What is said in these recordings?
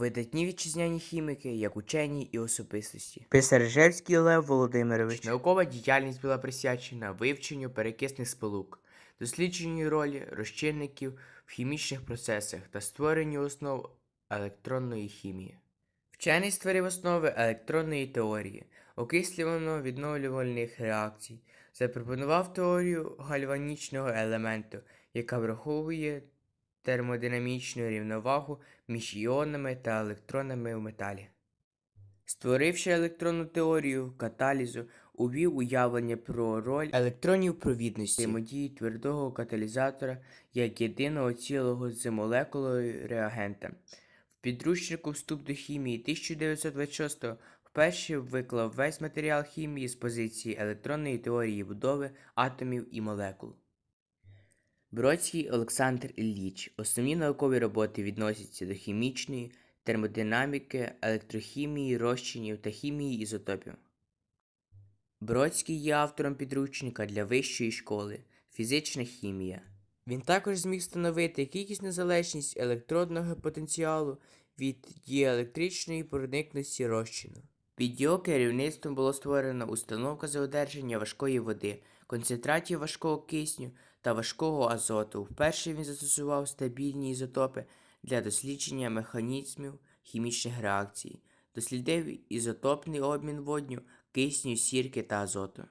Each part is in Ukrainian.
Видатні вітчизняні хіміки, як учені і особистості. Писаржевський Лев Володимирович. Наукова діяльність була присвячена вивченню перекисних сполук, дослідженню ролі розчинників в хімічних процесах та створенню основ електронної хімії. Вчений створив основи електронної теорії, окислювано відновлювальних реакцій, запропонував теорію гальванічного елементу, яка враховує термодинамічну рівновагу між іонами та електронами в металі. Створивши електронну теорію каталізу, увів уявлення про роль електронів провідності взаємодії твердого каталізатора як єдиного цілого з молекулою реагента. В підручнику Вступ до хімії 1926 вперше виклав весь матеріал хімії з позиції електронної теорії будови атомів і молекул. Бродський Олександр Ілліч. Основні наукові роботи відносяться до хімічної, термодинаміки, електрохімії, розчинів та хімії ізотопів. Бродський є автором підручника для вищої школи Фізична хімія. Він також зміг встановити кількісну залежність електродного потенціалу від діелектричної проникності розчину. Під його керівництвом було створено установка за одержання важкої води, концентратів важкого кисню та важкого азоту. Вперше він застосував стабільні ізотопи для дослідження механізмів хімічних реакцій, дослідив ізотопний обмін водню, кисню, сірки та азоту.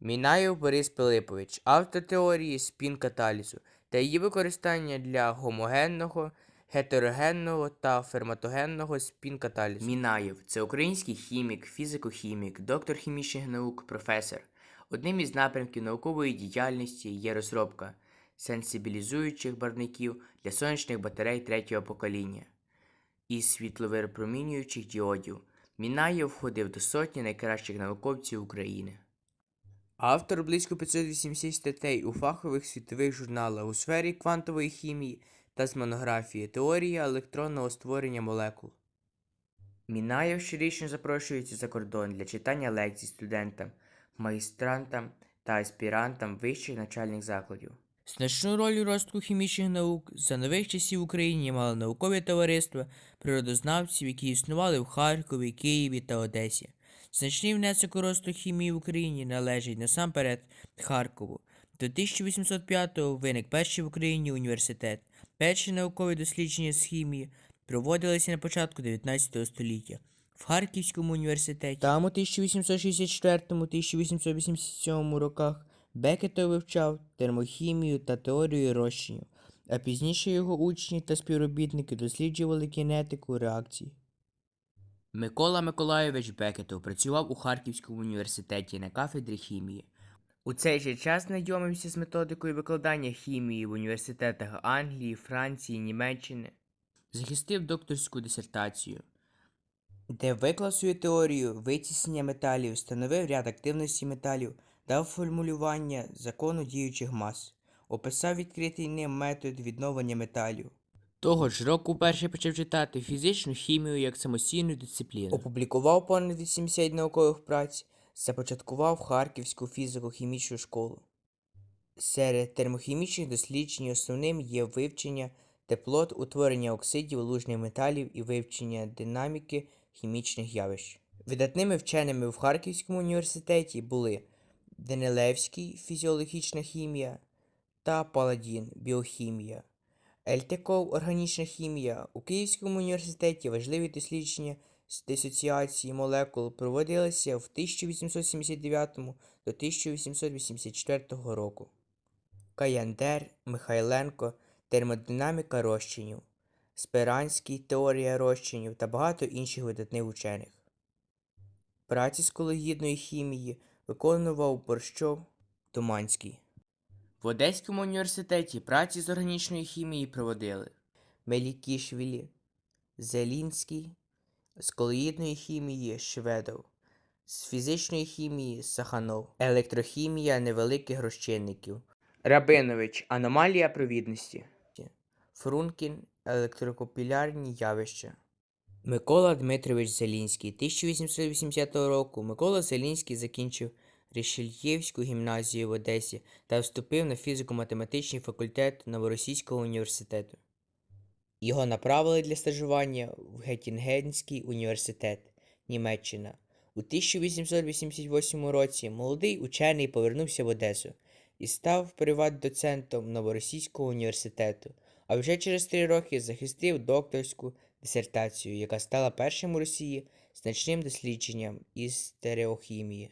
Мінаєв Борис Пилипович, автор теорії спін каталізу та її використання для гомогенного, гетерогенного та ферматогенного спін каталізу. Мінаєв це український хімік, фізико-хімік, доктор хімічних наук, професор. Одним із напрямків наукової діяльності є розробка сенсибілізуючих барвників для сонячних батарей третього покоління і світловипромінюючих діодів. Мінаєв входив до сотні найкращих науковців України. Автор близько 580 статей у фахових світових журналах у сфері квантової хімії та з монографії Теорія електронного створення молекул. Мінаєв щорічно запрошується за кордон для читання лекцій студентам, магістрантам та аспірантам вищих навчальних закладів. Значну роль у розвитку хімічних наук за нових часів в Україні мали наукові товариства природознавців, які існували в Харкові, Києві та Одесі. Значний внесок у розвиток хімії в Україні належить насамперед Харкову. До 1805-го виник перший в Україні університет. Перші наукові дослідження з хімії проводилися на початку 19 століття в Харківському університеті. Там у 1864-1887 роках Бекетов вивчав термохімію та теорію розчинів, а пізніше його учні та співробітники досліджували кінетику реакцій. Микола Миколайович Бекетов працював у Харківському університеті на кафедрі хімії. У цей же час знайомився з методикою викладання хімії в університетах Англії, Франції, Німеччини. Захистив докторську дисертацію, де виклав свою теорію витіснення металів, встановив ряд активності металів, дав формулювання закону діючих мас, описав відкритий ним метод відновлення металів. Того ж року вперше почав читати фізичну хімію як самостійну дисципліну. Опублікував понад 80 наукових праць, започаткував Харківську фізико-хімічну школу. Серед термохімічних досліджень основним є вивчення теплот, утворення оксидів лужних металів і вивчення динаміки хімічних явищ. Видатними вченими в Харківському університеті були Данилевський фізіологічна хімія та Паладін біохімія. Ельтеков органічна хімія. У Київському університеті важливі дослідження з дисоціації молекул проводилися в 1879 до 1884 року. Каяндер, Михайленко, термодинаміка розчинів, Спиранський, теорія розчинів та багато інших видатних учених. Праці з кологідної хімії виконував Борщов Туманський. В Одеському університеті праці з органічної хімії проводили Мелікішвілі, Зелінський, з колоїдної хімії Шведов, з фізичної хімії Саханов, електрохімія невеликих розчинників, Рабинович Аномалія провідності, Фрункін електрокопілярні явища. Микола Дмитрович Зелінський 1880 року Микола Зелінський закінчив Рішельєвську гімназію в Одесі та вступив на фізико-математичний факультет Новоросійського університету. Його направили для стажування в Геттінгенський університет, Німеччина. У 1888 році молодий учений повернувся в Одесу і став приват-доцентом Новоросійського університету, а вже через три роки захистив докторську дисертацію, яка стала першим у Росії значним дослідженням із стереохімії.